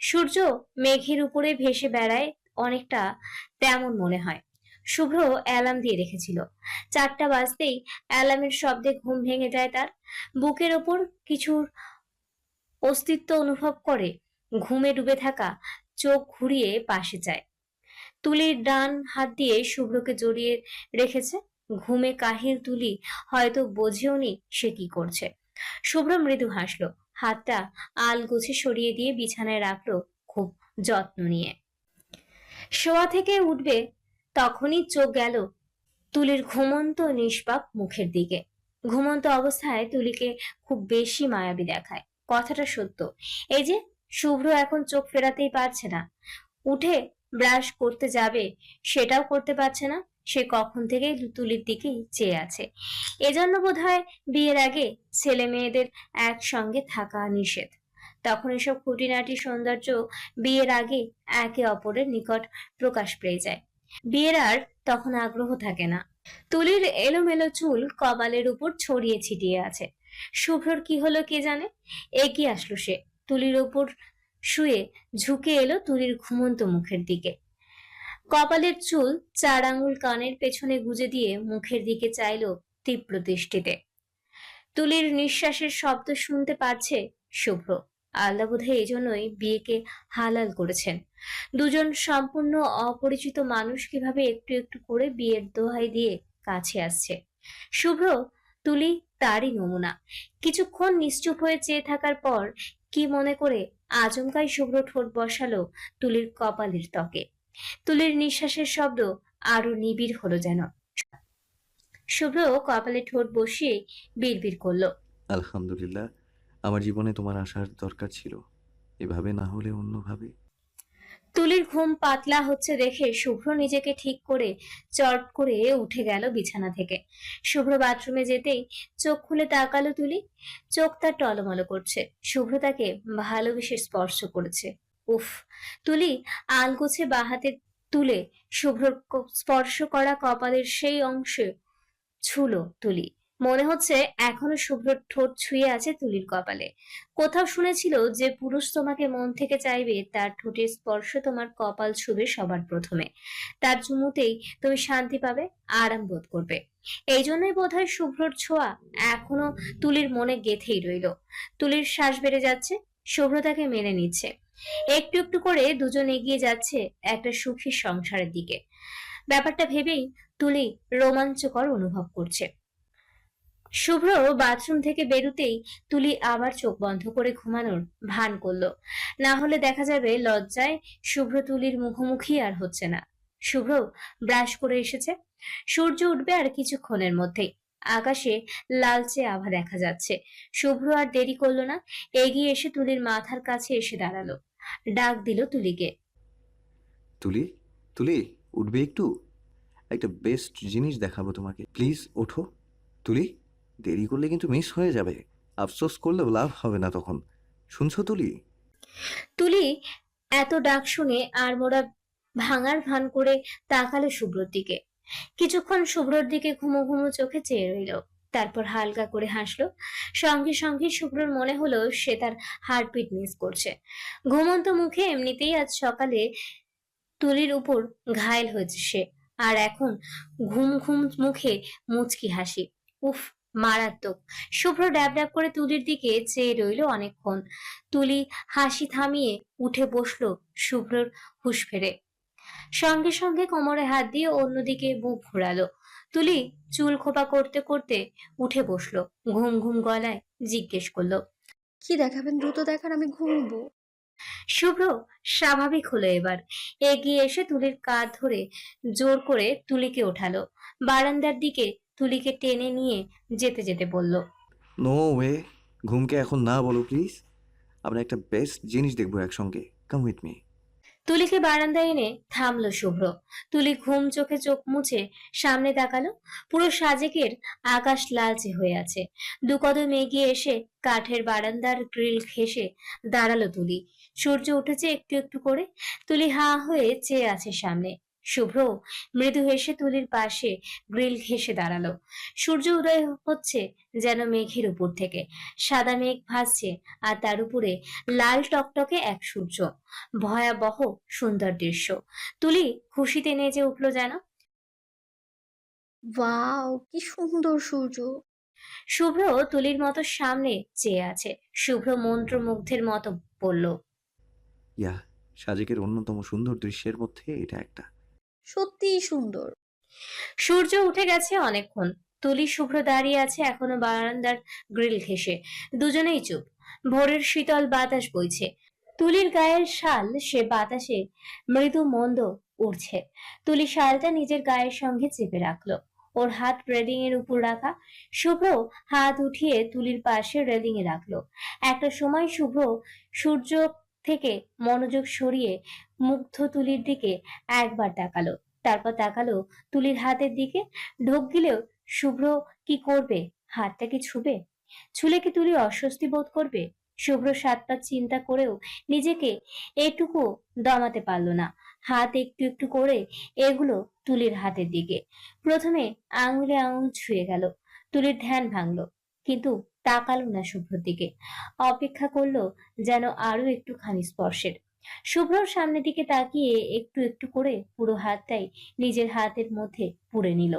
সূর্য মেঘের উপরে ভেসে বেড়ায় অনেকটা তেমন মনে হয়। শুভ্র অ্যালার্ম দিয়ে রেখেছিল। চারটা বাজতেই অ্যালার্মের শব্দে ঘুম ভেঙে যায় তার। বুকের ওপর কিছুর অস্তিত্ব অনুভব করে ঘুমে ডুবে থাকা চোখ ঘুরিয়ে পাশে যায়। তুলির ডান হাত দিয়ে শুভ্রকে জড়িয়ে রেখেছে। ঘুমে কাহিল তুলি হয়তো বোঝেও নি সে কি করছে। শুভ্র মৃদু হাসলো। হাতটা আল গুছে সরিয়ে দিয়ে বিছানায় রাখল খুব যত্ন নিয়ে। শোয়া থেকে উঠবে তখনই চোখ গেল তুলির ঘুমন্ত নিষ্পাপ মুখের দিকে। ঘুমন্ত অবস্থায় তুলিকে খুব বেশি মায়াবী দেখায়। কথাটা সত্য। এই যে শুভ্র এখন চোখ ফেরাতেই পারছে না। উঠে ব্রাশ করতে যাবে, সেটাও করতে পারছে না। সে কখন থেকে তুলির দিকেই চেয়ে আছে। এজন্য বোধহয় বিয়ের আগে ছেলে মেয়েদের একসঙ্গে থাকা নিষেধ। তখন এসব খুঁটিনাটি সৌন্দর্য বিয়ের আগে একে অপরের নিকট প্রকাশ পেয়ে যায়। বিয়ের আর তখন আগ্রহ থাকে না। তুলির এলোমেলো চুল কপালের উপর ছড়িয়ে ছিটিয়ে আছে। শুভ্রর কি হলো কে জানে? এগিয়ে আসলো সে। তুলির উপর শুয়ে ঝুঁকে এলো তুলির ঘুমন্ত মুখের দিকে। কপালের চুল চার আঙুল কানের পেছনে গুজে দিয়ে মুখের দিকে চাইলো তীব্র দৃষ্টিতে। তুলির নিঃশ্বাসের শব্দ শুনতে পারছে শুভ্র। আল্লাহ বোধহয় এই জন্যই বিয়েকে হালাল করেছেন। দুজন সম্পূর্ণ অপরিচিত মানুষ কীভাবে একটু একটু করে বিয়ের দোহাই দিয়ে কাছে আসছে? শুভ্র, তুলি তারই নমুনা। কিছুক্ষণ নিশ্চুপ হয়ে চেয়ে থাকার পর কি মনে করে আচমকাই শুভ্র ঠোঁট বসালো তুলির কপালের ত্বকে। তুলির নিঃশ্বাসের শব্দ আরও নিবিড় হলো যেন। শুভ্র কপালে ঠোঁট বসিয়ে বিড়বিড় করল। আলহামদুলিল্লাহ আমার জীবনে তোমার আসার দরকার ছিল। এভাবে না হলে অন্যভাবে তুলির ঘুম পাতলা হচ্ছে দেখে শুভ্র নিজেকে ঠিক করে চট করে উঠে গেল বিছানা থেকে। শুভ্র বাথরুমে যেতেই চোখ খুলে তাকালো তুলি। চোখ তার টলমলো করছে। শুভ্র তাকে ভালোবেসে স্পর্শ করেছে। উফ, তুলি আলগোছে বাহাতে তুলে শুভ্রর ক- স্পর্শ করা কপালের সেই অংশে ছুলো তুলি। মনে হচ্ছে এখনও শুভ্রর ঠোঁট ছুঁয়ে আছে তুলির কপালে। কোথাও শুনেছিল যে পুরুষ তোমাকে মন থেকে চাইবে, তার ঠোঁটের স্পর্শ তোমার কপাল ছুবে সবার প্রথমে। তার চুমুতেই তুমি শান্তি পাবে, আরাম বোধ করবে। এই জন্যই বোধহয় শুভ্রর ছোঁয়া এখনও তুলির মনে গেথেই রইল। তুলির শ্বাস বেড়ে যাচ্ছে, শুভ্র তাকে মেনে নিচ্ছে। একটু একটু করে দুজন এগিয়ে যাচ্ছে একটা সুখী সংসারের দিকে। ব্যাপারটা ভেবেই তুলি রোমাঞ্চকর অনুভব করছে। শুভ্র বাথরুম থেকে বেরুতেই তুলি আবার চোখ বন্ধ করে ঘুমানোর ভান করল। না হলে দেখা যাবে লজ্জায় শুভ্র তুলির মুখোমুখি আর হচ্ছে না। শুভ্র ব্রাশ করে এসেছে। সূর্য উঠবে আর কিছুক্ষণের মধ্যেই। আকাশে লালচে আভা দেখা যাচ্ছে। শুভ্র আর দেরি করল না। এগিয়ে এসে তুলির মাথার কাছে এসে দাঁড়াল। ডাক দিল তুলিকে। তুলি তুলি উঠবে একটু? একটা বেস্ট জিনিস দেখাবো তোমাকে। প্লিজ ওঠো। তুলি দেরি করলে কিন্তু মিস হয়ে যাবে। আফসোস করলেও লাভ হবে না তখন। শুনছো তুলি? তুলি এত ডাক শুনে আর মোরা ভাঙার ভান করে তাকালো শুভ্রর দিকে কিছুক্ষণ শুভ্রর দিকে ঘুমো ঘুমো চোখে চেয়ে রইল। তারপর হালকা করে হাসলো। সঙ্গে সঙ্গে শুভ্রর মনে হলো সে তার হার্টবিট মিস করছে। ঘুমন্ত মুখে এমনিতেই আজ সকালে তুলির উপর ঘায়েল হয়েছে সে। আর এখন ঘুম ঘুম মুখে মুচকি হাসি। উফ, মারাত্মক। শুভ্র ড্যাব ড্যাব করে তুলির দিকে চেয়ে রইল অনেকক্ষণ। তুলি হাসি থামিয়ে উঠে বসল শুভ্রর হুশ ফেরে। সঙ্গে সঙ্গে কোমরে হাত দিয়ে অন্যদিকে বুক ঘোরালো। তুলি চুল খোপা করতে করতে উঠে বসল ঘুম ঘুম গলায় জিজ্ঞেস করল কি দেখাবেন দ্রুত দেখান আমি ঘুমবো। শুভ্র স্বাভাবিক হলো এবার। এগিয়ে এসে তুলির কাঁধ ধরে জোর করে তুলিকে ওঠালো। বারান্দার দিকে তুলিকে টেনে নিয়ে যেতে যেতে বলল নো ওয়ে ঘুমকে এখন না বলো প্লিজ আমরা একটা বেস্ট জিনিস দেখব একসঙ্গে কাম উইথ মি তুলিকে বারান্দায় এনে থামলো শুভ্র। তুলি ঘুম চোখে চোখ মুছে সামনে তাকালো। পুরো সাজেকের আকাশ লালচে হয়ে আছে। দু কদম এগিয়ে এসে কাঠের বারান্দার গ্রিল ঘেসে দাঁড়াল তুলি। সূর্য উঠেছে একটু একটু করে। তুলি হা হয়ে চেয়ে আছে সামনে। শুভ্র। মৃদু হেসে তুলির পাশে গ্রিল ঘেসে দাঁড়াল। সূর্য উদয় হচ্ছে যেন মেঘের উপর থেকে। সাদা মেঘ ভাসছে আর তার উপরে লাল টকটকে এক সূর্য। ভয়াবহ সুন্দর দৃশ্য। তুলি খুশিতে নেচে উঠল যেন। ওয়াও কি সুন্দর সূর্য। শুভ্র তুলির মতো সামনে চেয়ে আছে। শুভ্র মন্ত্রমুগ্ধের মতো বলল ইয়া সাজেকের অন্যতম সুন্দর দৃশ্যের মধ্যে এটা একটা। সত্যিই সুন্দর। সূর্য উঠে গেছে অনেকক্ষণ। তুলি শুভ্র দাঁড়িয়ে আছে এখনও বারান্দার গ্রিল ঘেসে দুজনেই চুপ। ভোরের শীতল বাতাস বইছে। তুলির গায়ের শাল সে বাতাসে মৃদু মন্দ উড়ছে। তুলি শালটা নিজের গায়ের সঙ্গে চেপে রাখল। ওর হাত রেলিং এর উপর রাখা। শুভ্র হাত উঠিয়ে তুলির পাশে রেলিং এ রাখল। একটা সময় শুভ্র সূর্য থেকে মনোযোগ সরিয়ে মুগ্ধ তুলির দিকে একবার তাকালো। তারপর তাকালো তুলির হাতের দিকে। ঢোক গিলেও, শুভ্র কি করবে? হাতটা কি ছুবে? ছুলে কি তুলি অস্বস্তি বোধ করবে? শুভ্র সাত পাঁচ চিন্তা করেও নিজেকে এটুকু দমাতে পারল না। হাত একটু একটু করে এগুলো তুলির হাতের দিকে। প্রথমে আঙুলে আঙুল ছুঁয়ে গেল। তুলির ধ্যান ভাঙলো। কিন্তু তাকালো না শুভ্রর দিকে। অপেক্ষা করল যেন আরও একটুখানি স্পর্শের। শুভ্রর সামনের দিকে তাকিয়ে একটু একটু করে পুরো হাতটাই নিজের হাতের মধ্যে পুড়ে নিল।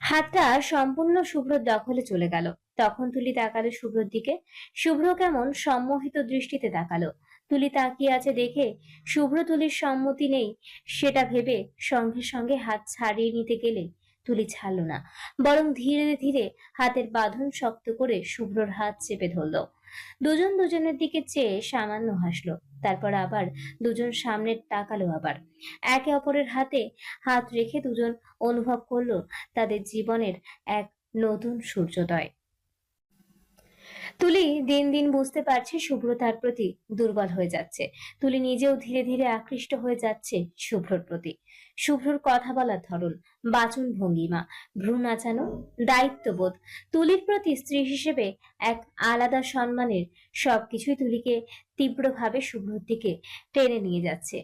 হাতটা সম্পূর্ণ শুভ্রর দখলে চলে গেল। তখন তুলি তাকালো শুভ্রর দিকে। শুভ্র কেমন সম্মোহিত দৃষ্টিতে তাকালো। তুলি তাকিয়ে আছে দেখে শুভ্র তুলির সম্মতি নেই। সেটা ভেবে সঙ্গে সঙ্গে হাত ছাড়িয়ে নিতে গেলে তুলি ছাড়লো না। বরং ধীরে ধীরে হাতের বাঁধন শক্ত করে শুভ্রর হাত চেপে ধরলো। দুজন দুজনের দিকে চেয়ে সামান্য হাসলো, তারপর আবার দুজন সামনে তাকালো আবার। একে অপরের হাতে হাত রেখে দুজন অনুভব করল তাদের জীবনের এক নতুন সূর্যোদয়। তুলি দিন দিন বুঝতে পারছে শুভ্র তার প্রতি দুর্বল হয়ে যাচ্ছে। তুলি নিজেও ধীরে ধীরে আকৃষ্ট হয়ে যাচ্ছে শুভ্রর প্রতি। শুভ্রর কথা বলার ধরন, বাচন ভঙ্গিমা ভ্রু নাচানো দায়িত্ববোধ। তুলির প্রতি স্ত্রী হিসেবে এক আলাদা সম্মানের সবকিছুই তুলিকে তীব্রভাবে শুভ্রর দিকে টেনে নিয়ে যাচ্ছে।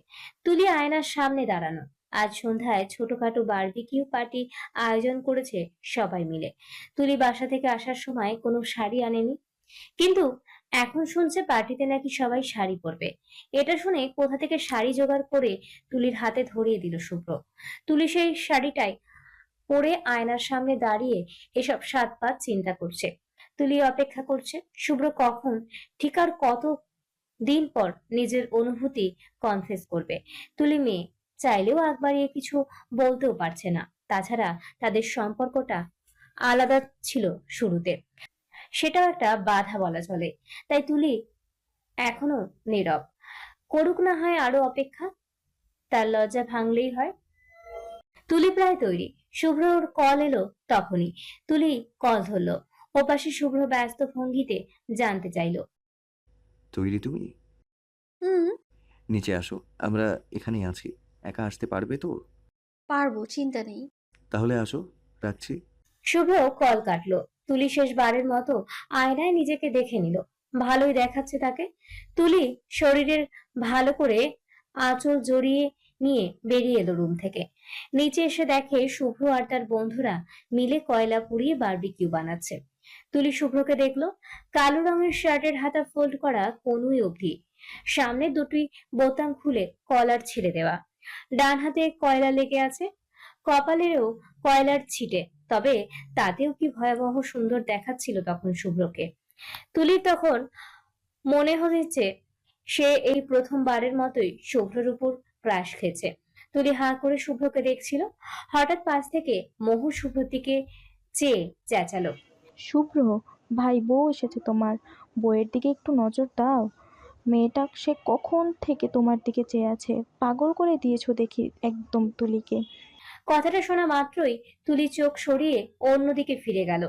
তুলি আয়নার সামনে দাঁড়ানো। আজ সন্ধ্যায় ছোটখাটো বারবিকিউ পার্টি আয়োজন করেছে সবাই মিলে। তুলি বাসা থেকে আসার সময় কোনো শাড়ি আনেনি? কিন্তু এখন শুনছে পার্টিতে নাকি সবাই শাড়ি পরবে। এটা শুনে কোথা থেকে শাড়ি জোগাড় করে তুলির হাতে ধরিয়ে দিল শুভ্র। তুলি সেই শাড়িটাই পরে আয়নার সামনে দাঁড়িয়ে এসব সাত পাঁচ চিন্তা করছে। তুলি অপেক্ষা করছে, শুভ্র কখন ঠিক আর কত দিন পর নিজের অনুভূতি কনফেস করবে। তুলি মেয়ে, চাইলেও আগ কিছু বলতেও পারছে না। তাছাড়া তাদের সম্পর্কটা আলাদা ছিল শুরুতে। সেটাও একটা বাধা বলা চলে। তাই তুলি এখনও নীরব। করুক না হয় আরও অপেক্ষা তার লজ্জা ভাঙলেই হয়। তুলি প্রায় তৈরি। শুভ্রর কল এলো তখনই। তুলি কল ধরলো। ওপাশে শুভ্র ব্যস্ত ভঙ্গিতে জানতে চাইলো। তৈরি তুমি? হুম। নিচে আসো আমরা এখানেই আছি। একা আসতে পারবে তো? পারব চিন্তা নেই। তাহলে আসো রাখছি। শুভ্র কল কাটলো। তুলি শেষবারের মতো আয়নায় নিজেকে দেখে নিল। ভালোই দেখাচ্ছে তাকে। তুলি শরীরের ভালো করে আঁচল জড়িয়ে নিয়ে বেরিয়ে এলো রুম থেকে। নিচে এসে দেখে শুভ্র আর তার বন্ধুরা মিলে কয়লা পুড়িয়ে বারবিকিউ বানাচ্ছে। তুলি শুভ্রকে দেখল। কালো রঙের শার্টের হাতা ফোল্ড করা কনুই অবধি। সামনে দুটি বোতাম খুলে কলার ছেড়ে দেওয়া। ডান হাতে কয়লা লেগে আছে। কপালেরও কয়লার ছিটে। তবে তাতেও কি ভয়াবহ সুন্দর দেখাচ্ছিল তখন শুভ্রকে। তুলির তখন মনে হয়েছে সে এই প্রথমবারের মতোই শুভ্রের উপর ক্রাশ খেয়েছে। তুলি হা করে শুভ্রকে দেখছিল, হঠাৎ পাশ থেকে মহু শুভ্রর দিকে চেয়ে চেঁচালো। শুভ্র, ভাই বউ এসেছে তোমার। বইয়ের দিকে একটু নজর দাও। মেয়েটা সে কখন থেকে তোমার দিকে চেয়ে আছে? পাগল করে দিয়েছ দেখি একদম তুলিকে। কথাটা শোনা মাত্রই তুলি চোখ সরিয়ে অন্যদিকে ফিরে গেল।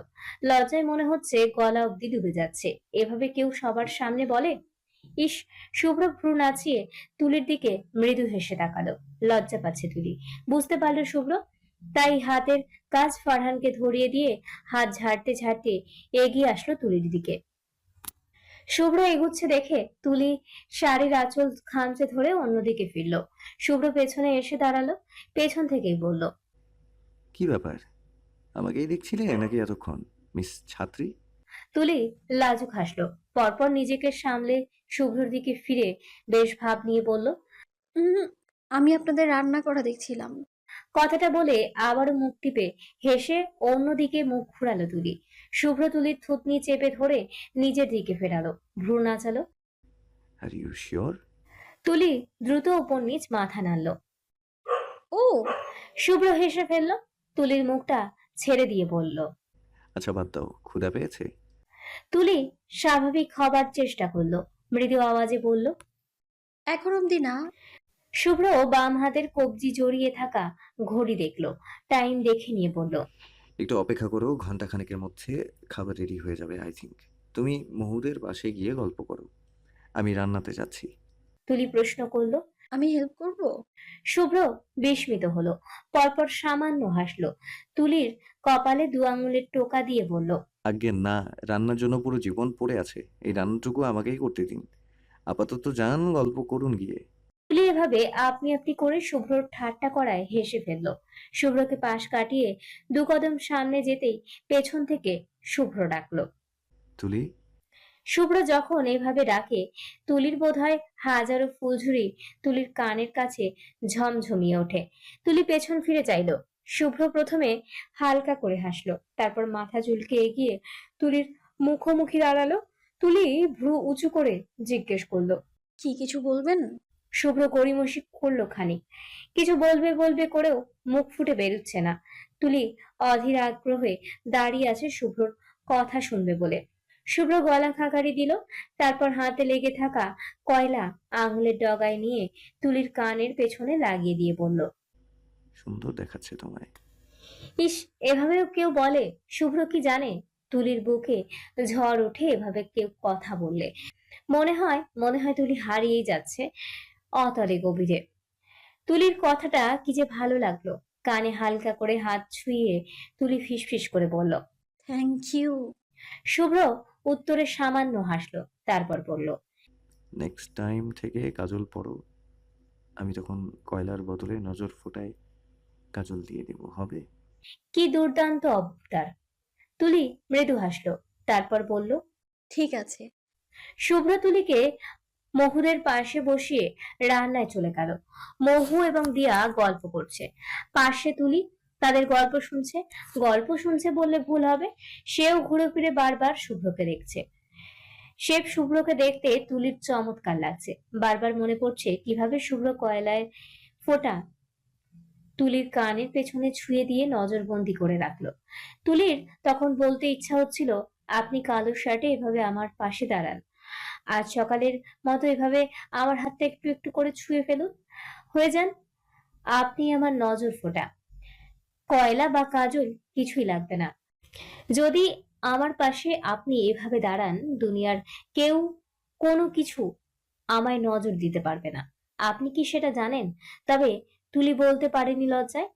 লজ্জায় মনে হচ্ছে গলা অবধি ডুবে যাচ্ছে। এভাবে কেউ সবার সামনে বলে? ইস, শুভ্র ভ্রু নাচিয়ে তুলির দিকে মৃদু হেসে তাকালো। লজ্জা পাচ্ছে তুলি। বুঝতে পারল শুভ্র, তাই হাতের কাজ ফারহানকে ধরিয়ে দিয়ে হাত ঝাড়তে ঝাড়তে এগিয়ে আসলো তুলির দিকে। শুভ্র এগুচ্ছে দেখে তুলি শাড়ির আঁচল খামচে ধরে অন্যদিকে ফিরল। শুভ্র পেছনে এসে দাঁড়াল পেছন থেকেই বলল কি ব্যাপার? আমাকেই দেখছিলে নাকি এতক্ষণ মিস ছাত্রী? তুলি লাজুক হাসলো পরপর নিজেকে সামলে শুভ্রর দিকে ফিরে বেশ ভাব নিয়ে বলল উম, আমি আপনাদের রান্না করা দেখছিলাম। কথাটা বলে আবারও মুখ টিপে হেসে অন্যদিকে মুখ ঘুরালো তুলি। শুভ্র তুলির থুতনি চেপে ধরে নিজের দিকে ফেরালো। ভ্রু নাচালো। আর ইউ শিওর তুলি দ্রুত উপর নিচ মাথা নাড়ল। ও শুভ্র হেসে ফেলল। তুলির মুখটা ছেড়ে দিয়ে বলল। আচ্ছা বাদ দাও ক্ষুধা পেয়েছে? তুলি স্বাভাবিক হবার চেষ্টা করল। মৃদু আওয়াজে বলল এখন অবধি না। শুভ্র বাম হাতের কবজি জড়িয়ে থাকা ঘড়ি দেখল। টাইম দেখে নিয়ে বলল একটু অপেক্ষা করো ঘণ্টা খানেকের মধ্যে খাবার রেডি হয়ে যাবে আই থিঙ্ক তুমি মহুদের পাশে গিয়ে গল্প করো। আমি রান্নাতে যাচ্ছি। তুলি প্রশ্ন করল আমি হেল্প করব? শুভ্র বিস্মিত হলো পরপর সামান্য হাসলো। তুলির কপালে দু আঙুলের টোকা দিয়ে বলল আজ্ঞে না রান্নার জন্য পুরো জীবন পড়ে আছে। এই রান্নাটুকু আমাকেই করতে দিন। আপাতত যান গল্প করুন গিয়ে। এভাবে আপনি আপনি করে শুভ্রর ঠাট্টা করায় হেসে ফেলল। শুভ্রকে পাশ কাটিয়ে দু কদম সামনে যেতেই পেছন থেকে শুভ্র ডাকলো। তুলি? শুভ্র যখন এভাবে ডাকে তুলির বোধহয় হাজারো ফুলঝুরি তুলির কানের কাছে ঝমঝমিয়ে ওঠে। তুলি পেছন ফিরে চাইলো। শুভ্র প্রথমে হালকা করে হাসলো তারপর মাথা চুলকে এগিয়ে তুলির মুখোমুখি দাঁড়াল। তুলি ভ্রু উঁচু করে জিজ্ঞেস করল কি কিছু বলবেন? শুভ্র গড়িমসি করল খানিক। কিছু বলবে বলবে করেও মুখ ফুটে বেরোচ্ছে না। তুলি অধীর আগ্রহে দাঁড়িয়ে আছে শুভ্রর কথা শুনবে বলে। শুভ্র গলা খাকারি দিল তারপর হাতে লেগে থাকা কয়লা আঙুলের ডগায় নিয়ে তুলির কানের পেছনে লাগিয়ে দিয়ে বলল সুন্দর দেখাচ্ছে তোমায়। ইস এভাবেও কেউ বলে? শুভ্র কি জানে? তুলির বুকে ঝড় উঠে এভাবে কেউ কথা বললে। মনে হয় মনে হয় তুলি হারিয়েই যাচ্ছে। অতলে গভীরে। তুলির কথাটা কি যে ভালো লাগল। কানে হালকা করে হাত ছুঁয়ে তুলি ফিসফিস করে বলল থ্যাংক ইউ শুভ্র উত্তরে সামান্য হাসলো তারপর বলল নেক্সট টাইম থেকে কাজল পরো আমি তখন কয়লার বদলে নজর ফোটায় কাজল দিয়ে দেব হবে? কি দুর্দান্ত অবতার। তুলি মৃদু হাসলো তারপর বলল ঠিক আছে। শুভ্র তুলিকে মহুদের পাশে বসিয়ে রান্নায় চলে গেল। মহু এবং দিয়া গল্প করছে। পাশে তুলি তাদের গল্প শুনছে। গল্প শুনছে বললে ভুল হবে। সেও ঘুরে ফিরে বারবার শুভ্রকে দেখছে। শেফ শুভ্রকে দেখতে তুলির চমৎকার লাগছে। বারবার মনে পড়ছে কীভাবে শুভ্র কয়লায় ফোটা তুলির কানের পেছনে ছুঁয়ে দিয়ে নজরবন্দি করে রাখল। তুলির তখন বলতে ইচ্ছা হচ্ছিল, আপনি কালো শার্টে এভাবে আমার পাশে দাঁড়ান। আজ সকালের মতো এভাবে আমার হাতটা একটু একটু করে ছুঁয়ে ফেলুন। হয়ে যান, আপনি আমার নজর ফোটা। কয়লা বা কাজল কিছুই লাগবে না। যদি আমার পাশে আপনি এভাবে দাঁড়ান, দুনিয়ার কেউ কোনো কিছু আমায় নজর দিতে পারবে না। আপনি কি সেটা জানেন? তবে তুলি বলতে পারেনি লজ্জায়।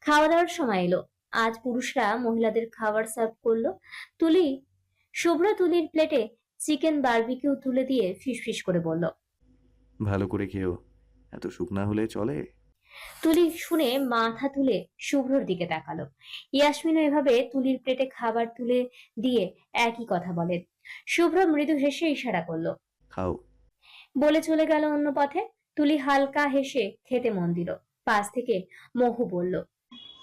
খাওয়া দাওয়ার সময় এলো। আজ পুরুষরা মহিলাদের খাবার সার্ভ করল। তুলি, শুভ্র তুলির প্লেটে চিকেন বারবিকিউ তুলে দিয়ে ফিসফিস করে বলল ভালো করে খেও এত শুকনা হলে চলে? তুলি শুনে মাথা তুলে শুভ্রর দিকে তাকালো। ইয়াসমিনও এভাবে তুলির প্লেটে খাবার তুলে দিয়ে একই কথা বলেন শুভ্র মৃদু হেসে ইশারা করল খাও। বলে চলে গেল অন্য পথে। তুলি হালকা হেসে খেতে মন দিল। পাশ থেকে মহু বলল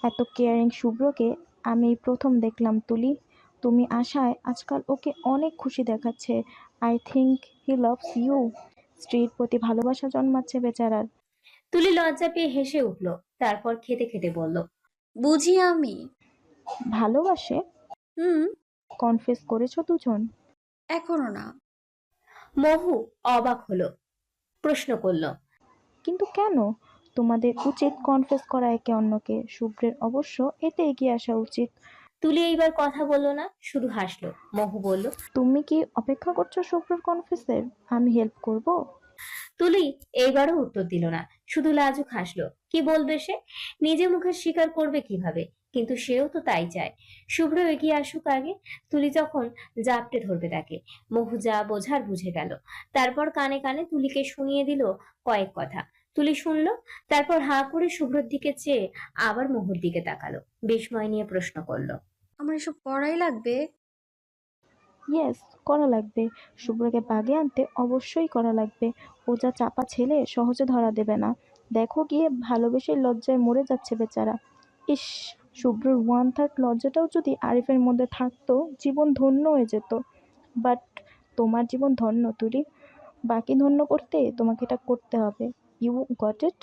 এত কেয়ারিং শুভ্রকে আমি প্রথম দেখলাম তুলি। তুমি আশায় আজকাল ওকে অনেক খুশি দেখাচ্ছে। I think he loves you স্ত্রীর প্রতি ভালোবাসা জন্মাচ্ছে বেচারার। তুলি লজ্জা পেয়ে হেসে উঠল তারপর খেতে খেতে বলল বুঝি আমি? ভালোবাসে? হুম। কনফেস করেছ দুজন? এখনও না। মহু অবাক হলো প্রশ্ন করল কিন্তু কেন? তোমাদের উচিত কনফেস করা একে অন্যকে। শুভ্রের অবশ্য এতে এগিয়ে আসা উচিত। তুলি এইবার কথা বলল না শুধু হাসলো। মহু বলল তুমি কি অপেক্ষা করছ শুভ্রর কনফেসের আমি হেল্প করব? তুলি এইবারও উত্তর দিল না শুধু লাজুক হাসলো। কি বলবে সে? নিজে মুখে স্বীকার করবে কীভাবে? কিন্তু সেও তো তাই চায়। শুভ্র এগিয়ে আসুক আগে তুলি যখন জাপটে ধরবে তাকে। মহু যা বোঝার বুঝে গেল। তারপর কানে কানে তুলিকে শুনিয়ে দিল কয়েক কথা। তুলি শুনলো তারপর হাঁ করে শুভ্রর দিকে চেয়ে আবার মহুর দিকে তাকালো। বিস্ময় নিয়ে প্রশ্ন করল আমার এসব করাই লাগবে? ইয়েস করা লাগবে। শুভ্রকে বাগে আনতে অবশ্যই করা লাগবে। ও যা চাপা ছেলে, সহজে ধরা দেবে না। দেখো গিয়ে ভালোবেসে লজ্জায় মরে যাচ্ছে বেচারা। ইস, শুভ্রর ওয়ান থার্ড লজ্জাটাও যদি আরিফের মধ্যে থাকতো, জীবন ধন্য হয়ে যেত। বাট তোমার জীবন ধন্য, তুলি। বাকি ধন্য করতে তোমাকে এটা করতে হবে। You got it